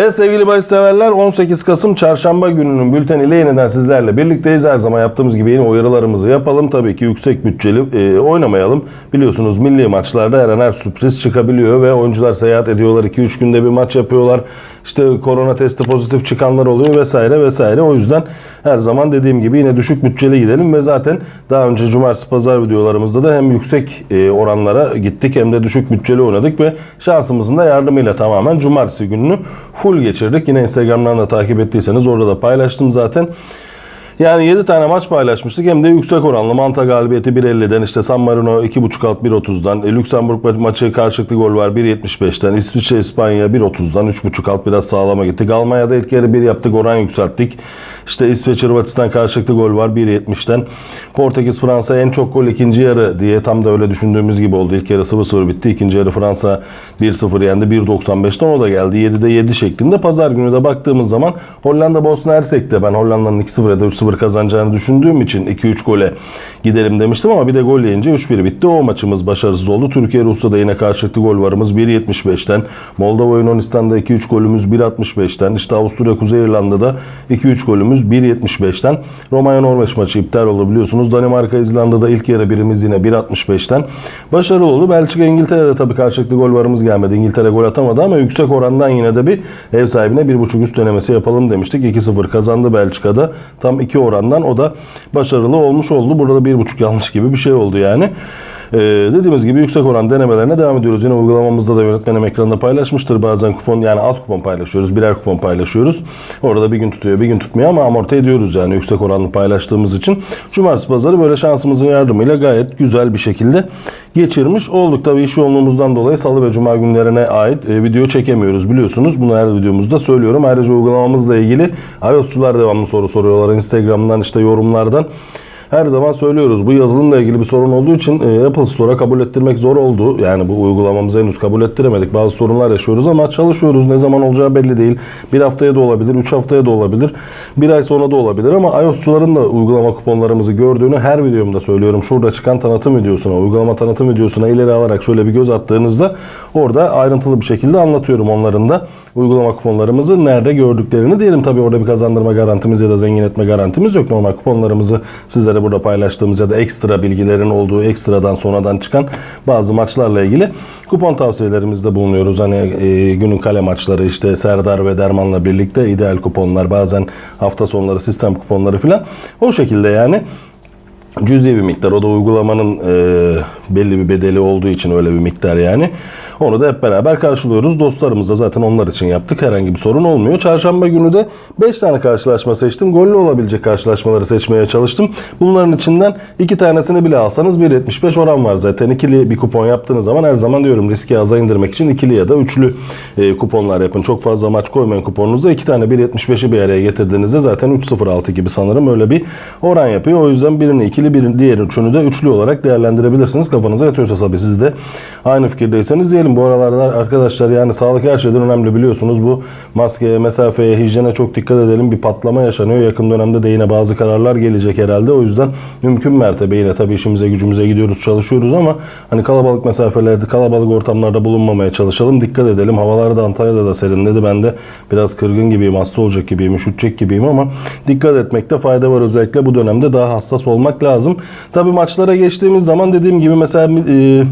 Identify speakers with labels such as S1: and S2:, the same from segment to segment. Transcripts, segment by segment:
S1: Evet sevgili bahis severler 18 Kasım çarşamba gününün bülteniyle yeniden sizlerle birlikteyiz. Her zaman yaptığımız gibi yeni uyarılarımızı yapalım. Tabii ki yüksek bütçeli e, oynamayalım. Biliyorsunuz milli maçlarda her an her sürpriz çıkabiliyor ve oyuncular seyahat ediyorlar. 2-3 günde bir maç yapıyorlar. İşte korona testi pozitif çıkanlar oluyor vesaire vesaire. O yüzden her zaman dediğim gibi yine düşük bütçeli gidelim ve zaten daha önce cumartesi pazar videolarımızda da hem yüksek e, oranlara gittik hem de düşük bütçeli oynadık ve şansımızın da yardımıyla tamamen cumartesi gününü full geçirdik. Yine Instagram'dan da takip ettiyseniz orada da paylaştım zaten. Yani 7 tane maç paylaşmıştık hem de yüksek oranlı. Manta galibiyeti 1.50'den işte San Marino 2.5 alt 1.30'dan. E, Lüksemburg ma- maçı karşılıklı gol var 1.75'ten. İsviçre İspanya 1.30'dan 3.5 alt biraz sağlama gittik. Almanya'da ilk yarı 1 yaptık oran yükselttik. İşte İsveç Hırvatistan karşılıklı gol var 1.70'ten. Portekiz Fransa en çok gol ikinci yarı diye tam da öyle düşündüğümüz gibi oldu. İlk yarı 0-0 bitti. İkinci yarı Fransa 1-0 yendi 1.95'ten o da geldi. 7'de 7 şeklinde. Pazar günü de baktığımız zaman Hollanda Bosna Hersek'te ben Hollanda'nın 2-0 ya da 3-0 kazanacağını düşündüğüm için 2-3 gole gidelim demiştim ama bir de gol yiyince 3-1 bitti. O maçımız başarısız oldu. Türkiye Rusya'da yine karşılıklı gol varımız 1.75'ten. Moldova Yunanistan'da 2-3 golümüz 1.65'ten. İşte Avusturya Kuzey İrlanda'da 2-3 golümüz 1.75'ten. Romanya Norveç maçı iptal oldu biliyorsunuz. Danimarka İzlanda'da ilk yarı birimiz yine 1.65'ten. Başarılı oldu. Belçika İngiltere'de tabii karşılıklı gol varımız gelmedi. İngiltere gol atamadı ama yüksek orandan yine de bir ev sahibine 1.5 üst denemesi yapalım demiştik. 2-0 kazandı Belçika'da. Tam 2 orandan o da başarılı olmuş oldu. Burada 1.5 yanlış gibi bir şey oldu yani. Ee, dediğimiz gibi yüksek oran denemelerine devam ediyoruz. Yine uygulamamızda da yönetmenim ekranında paylaşmıştır. Bazen kupon yani az kupon paylaşıyoruz. Birer kupon paylaşıyoruz. Orada bir gün tutuyor bir gün tutmuyor ama amorti ediyoruz yani yüksek oranlı paylaştığımız için. Cumartesi pazarı böyle şansımızın yardımıyla gayet güzel bir şekilde geçirmiş olduk. Tabii iş yoğunluğumuzdan dolayı salı ve cuma günlerine ait e, video çekemiyoruz biliyorsunuz. Bunu her videomuzda söylüyorum. Ayrıca uygulamamızla ilgili iOS'çular devamlı soru soruyorlar. Instagram'dan işte yorumlardan. Her zaman söylüyoruz bu yazılımla ilgili bir sorun olduğu için e, Apple Store'a kabul ettirmek zor oldu. Yani bu uygulamamızı henüz kabul ettiremedik. Bazı sorunlar yaşıyoruz ama çalışıyoruz. Ne zaman olacağı belli değil. Bir haftaya da olabilir, üç haftaya da olabilir. Bir ay sonra da olabilir ama iOS'çuların da uygulama kuponlarımızı gördüğünü her videomda söylüyorum. Şurada çıkan tanıtım videosuna, uygulama tanıtım videosuna ileri alarak şöyle bir göz attığınızda orada ayrıntılı bir şekilde anlatıyorum onların da uygulama kuponlarımızı nerede gördüklerini diyelim. Tabii orada bir kazandırma garantimiz ya da zengin etme garantimiz yok. Normal kuponlarımızı sizlere burada paylaştığımız ya da ekstra bilgilerin olduğu ekstradan sonradan çıkan bazı maçlarla ilgili kupon tavsiyelerimizde bulunuyoruz. Hani e, günün kale maçları işte Serdar ve Derman'la birlikte ideal kuponlar bazen hafta sonları sistem kuponları filan. O şekilde yani cüzi bir miktar. O da uygulamanın e, belli bir bedeli olduğu için öyle bir miktar yani. Onu da hep beraber karşılıyoruz. Dostlarımız da zaten onlar için yaptık. Herhangi bir sorun olmuyor. Çarşamba günü de 5 tane karşılaşma seçtim. Gollü olabilecek karşılaşmaları seçmeye çalıştım. Bunların içinden 2 tanesini bile alsanız 1.75 oran var zaten. İkili bir kupon yaptığınız zaman her zaman diyorum riski aza indirmek için ikili ya da üçlü e, kuponlar yapın. Çok fazla maç koymayın kuponunuzda. 2 tane 1.75'i bir araya getirdiğinizde zaten 3.06 gibi sanırım öyle bir oran yapıyor. O yüzden birini ikili birini diğer üçünü de üçlü olarak değerlendirebilirsiniz. Kafanıza yatıyorsa tabii siz de aynı fikirdeyseniz diyelim bu aralarda arkadaşlar yani sağlık her şeyden önemli biliyorsunuz. Bu maskeye, mesafeye, hijyene çok dikkat edelim. Bir patlama yaşanıyor. Yakın dönemde de yine bazı kararlar gelecek herhalde. O yüzden mümkün mertebe yine tabii işimize gücümüze gidiyoruz, çalışıyoruz ama hani kalabalık mesafelerde, kalabalık ortamlarda bulunmamaya çalışalım. Dikkat edelim. Havalar da Antalya'da da serinledi. Ben de biraz kırgın gibiyim, hasta olacak gibiyim, üşütecek gibiyim ama dikkat etmekte fayda var. Özellikle bu dönemde daha hassas olmak lazım. Tabii maçlara geçtiğimiz zaman dediğim gibi mesela e,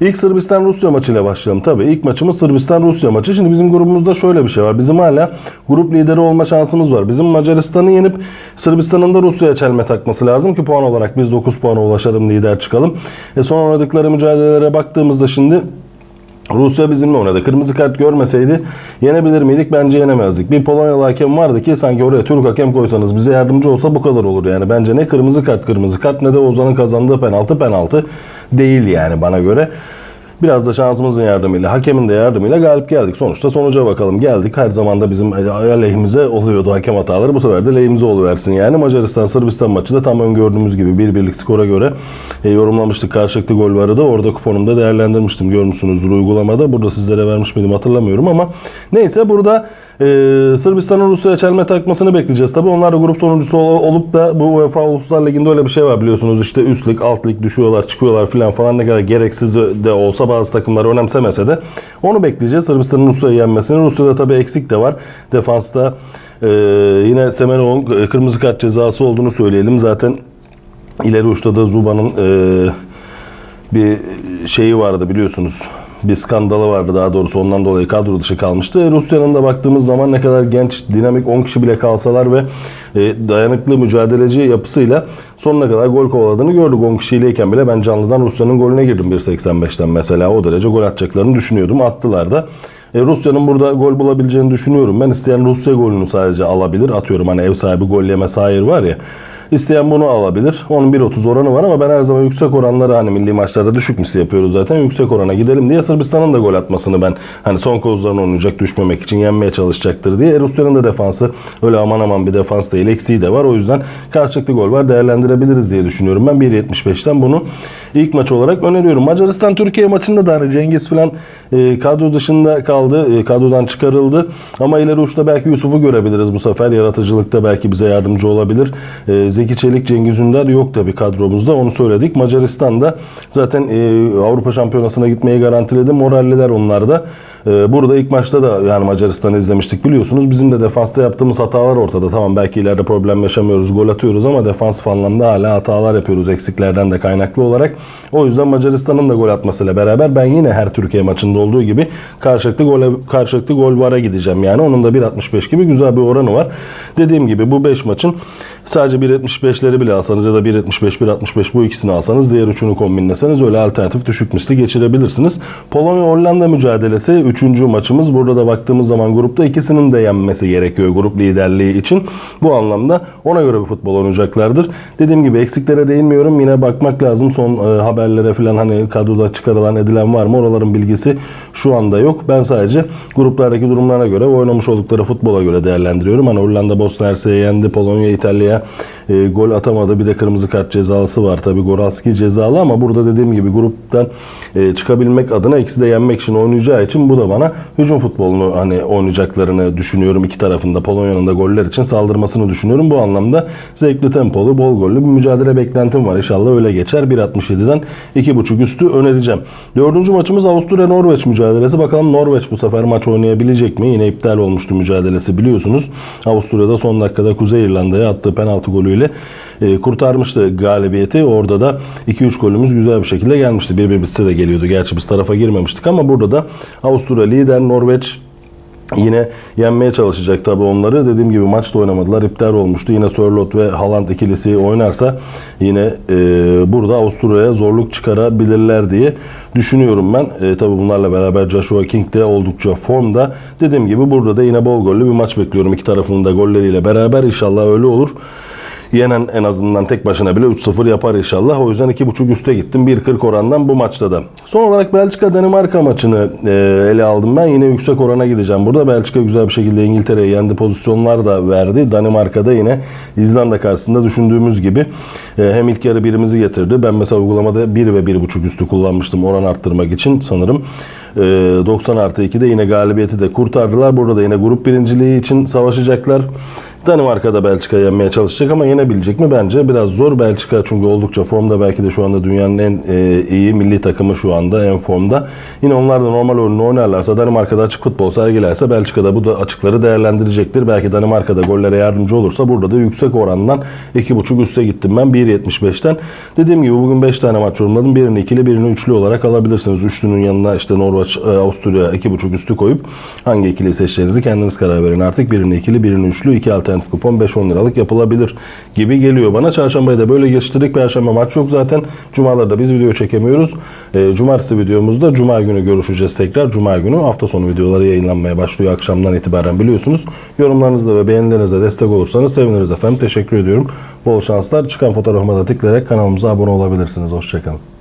S1: ilk Sırbistan-Rusya maçıyla başlayalım. Tabii ilk maçımız Sırbistan-Rusya maçı. Şimdi bizim grubumuzda şöyle bir şey var. Bizim hala grup lideri olma şansımız var. Bizim Macaristan'ı yenip Sırbistan'ın da Rusya'ya çelme takması lazım ki puan olarak biz 9 puana ulaşalım lider çıkalım. E son oynadıkları mücadelelere baktığımızda şimdi Rusya bizimle oynadı. Kırmızı kart görmeseydi yenebilir miydik? Bence yenemezdik. Bir Polonyalı hakem vardı ki sanki oraya Türk hakem koysanız bize yardımcı olsa bu kadar olur yani. Bence ne kırmızı kart kırmızı kart ne de Ozan'ın kazandığı penaltı penaltı değil yani bana göre. Biraz da şansımızın yardımıyla, hakemin de yardımıyla galip geldik. Sonuçta sonuca bakalım. Geldik. Her zaman da bizim aleyhimize oluyordu hakem hataları. Bu sefer de lehimize oluversin. Yani Macaristan Sırbistan maçı da tam öngördüğümüz gibi bir birlik skora göre e, yorumlamıştık. Karşılıklı gol varı da orada kuponumda değerlendirmiştim. Görmüşsünüzdür uygulamada. Burada sizlere vermiş miydim hatırlamıyorum ama neyse burada Sırbistan'ın Rusya'ya çelme takmasını bekleyeceğiz. Tabii onlar da grup sonuncusu ol- olup da bu UEFA Uluslar Ligi'nde öyle bir şey var biliyorsunuz. İşte üst lig, alt lig düşüyorlar, çıkıyorlar filan falan ne kadar gereksiz de olsa bazı takımlar önemsemese de onu bekleyeceğiz. Sırbistan'ın Rusya'yı yenmesini. Rusya'da tabii eksik de var. Defansta ee, yine Semenov'un e, kırmızı kart cezası olduğunu söyleyelim. Zaten ileri uçta da Zuba'nın ee, bir şeyi vardı biliyorsunuz. Bir skandalı vardı daha doğrusu ondan dolayı kadro dışı kalmıştı. Rusya'nın da baktığımız zaman ne kadar genç, dinamik 10 kişi bile kalsalar ve e, dayanıklı mücadeleci yapısıyla sonuna kadar gol kovaladığını gördük. 10 kişiyleyken bile ben canlıdan Rusya'nın golüne girdim 1.85'ten mesela. O derece gol atacaklarını düşünüyordum. Attılar da. E, Rusya'nın burada gol bulabileceğini düşünüyorum. Ben isteyen Rusya golünü sadece alabilir. Atıyorum hani ev sahibi gol yemesi hayır var ya. İsteyen bunu alabilir. Onun 1.30 oranı var ama ben her zaman yüksek oranları hani milli maçlarda düşük misli yapıyoruz zaten. Yüksek orana gidelim diye Sırbistan'ın da gol atmasını ben hani son kozlarını oynayacak düşmemek için yenmeye çalışacaktır diye. E, Rusya'nın da defansı öyle aman aman bir defans değil. Eksiği de var. O yüzden karşılıklı gol var. Değerlendirebiliriz diye düşünüyorum. Ben 1.75'ten bunu ilk maç olarak öneriyorum. Macaristan Türkiye maçında da hani Cengiz falan e, kadro dışında kaldı. E, kadrodan çıkarıldı. Ama ileri uçta belki Yusuf'u görebiliriz bu sefer. Yaratıcılıkta belki bize yardımcı olabilir. E, Zeki Çelik, Cengiz Ünder yok tabii kadromuzda. Onu söyledik. Macaristan'da zaten e, Avrupa Şampiyonası'na gitmeyi garantiledi. Moralliler onlar da. E, burada ilk maçta da yani Macaristan'ı izlemiştik biliyorsunuz. Bizim de defansta yaptığımız hatalar ortada. Tamam belki ileride problem yaşamıyoruz, gol atıyoruz ama defansif anlamda hala hatalar yapıyoruz eksiklerden de kaynaklı olarak. O yüzden Macaristan'ın da gol atmasıyla beraber ben yine her Türkiye maçında olduğu gibi karşılıklı gol karşılıklı gol vara gideceğim. Yani onun da 1.65 gibi güzel bir oranı var. Dediğim gibi bu 5 maçın sadece 1.75'leri bile alsanız ya da 1.75 1.65 bu ikisini alsanız diğer üçünü kombinleseniz öyle alternatif düşük misli geçirebilirsiniz. Polonya Hollanda mücadelesi 3. maçımız. Burada da baktığımız zaman grupta ikisinin de yenmesi gerekiyor grup liderliği için. Bu anlamda ona göre bir futbol oynayacaklardır. Dediğim gibi eksiklere değinmiyorum. Yine bakmak lazım son e, haberlere falan hani kadroda çıkarılan edilen var mı? Oraların bilgisi şu anda yok. Ben sadece gruplardaki durumlarına göre oynamış oldukları futbola göre değerlendiriyorum. Hani Hollanda Bosna Hersek'i yendi. Polonya İtalya'ya e, gol atamadı. Bir de kırmızı kart cezalısı var. Tabii Goralski cezalı ama burada dediğim gibi gruptan e, çıkabilmek adına ikisi de yenmek için oynayacağı için bu da bana hücum futbolunu hani oynayacaklarını düşünüyorum. İki tarafında Polonya'nın da goller için saldırmasını düşünüyorum. Bu anlamda zevkli tempolu, bol gollü bir mücadele beklentim var. İnşallah öyle geçer. 1.67'den 2.5 üstü önereceğim. Dördüncü maçımız Avusturya-Norveç mücadelesi. Bakalım Norveç bu sefer maç oynayabilecek mi? Yine iptal olmuştu mücadelesi biliyorsunuz. Avusturya'da son dakikada Kuzey İrlanda'ya attığı penaltı golüyle e, kurtarmıştı galibiyeti. Orada da 2-3 golümüz güzel bir şekilde gelmişti. 1-1 bitse de geliyordu. Gerçi biz tarafa girmemiştik ama burada da Avusturya lider Norveç Yine yenmeye çalışacak tabii onları. Dediğim gibi maçta oynamadılar. iptal olmuştu. Yine Sörloth ve Haaland ikilisi oynarsa yine e, burada Avusturya'ya zorluk çıkarabilirler diye düşünüyorum ben. E, tabii bunlarla beraber Joshua King de oldukça formda. Dediğim gibi burada da yine bol gollü bir maç bekliyorum. İki tarafının da golleriyle beraber. İnşallah öyle olur. Yenen en azından tek başına bile 3-0 yapar inşallah. O yüzden 2.5 üste gittim. 1.40 orandan bu maçta da. Son olarak Belçika-Danimarka maçını e, ele aldım ben. Yine yüksek orana gideceğim burada. Belçika güzel bir şekilde İngiltere'ye yendi. Pozisyonlar da verdi. Danimarka'da yine İzlanda karşısında düşündüğümüz gibi e, hem ilk yarı birimizi getirdi. Ben mesela uygulamada 1 ve 1.5 üstü kullanmıştım oran arttırmak için sanırım. E, 90 artı 2'de yine galibiyeti de kurtardılar. Burada da yine grup birinciliği için savaşacaklar. Danimarka'da Belçika'yı yenmeye çalışacak ama yenebilecek mi? Bence biraz zor. Belçika çünkü oldukça formda. Belki de şu anda dünyanın en e, iyi milli takımı şu anda en formda. Yine onlar da normal oyunu oynarlarsa Danimarka'da açık futbol sergilerse Belçika'da bu da açıkları değerlendirecektir. Belki Danimarka'da gollere yardımcı olursa burada da yüksek orandan 2.5 üste gittim ben 1.75'ten. Dediğim gibi bugün 5 tane maç yorumladım. Birini ikili birini üçlü olarak alabilirsiniz. Üçlünün yanına işte Norveç, e, Avusturya 2.5 üstü koyup hangi ikiliyi seçeceğinizi kendiniz karar verin artık. Birini ikili birini üçlü iki alternatif kupon 5-10 liralık yapılabilir gibi geliyor bana. Çarşambayı da böyle geçtirdik. Perşembe maç yok zaten. Cumalarda biz video çekemiyoruz. E, cumartesi videomuzda Cuma günü görüşeceğiz tekrar. Cuma günü hafta sonu videoları yayınlanmaya başlıyor akşamdan itibaren biliyorsunuz. Yorumlarınızla ve beğenilerinizle destek olursanız seviniriz efendim. Teşekkür ediyorum. Bol şanslar. Çıkan fotoğrafıma da tıklayarak kanalımıza abone olabilirsiniz. Hoşçakalın.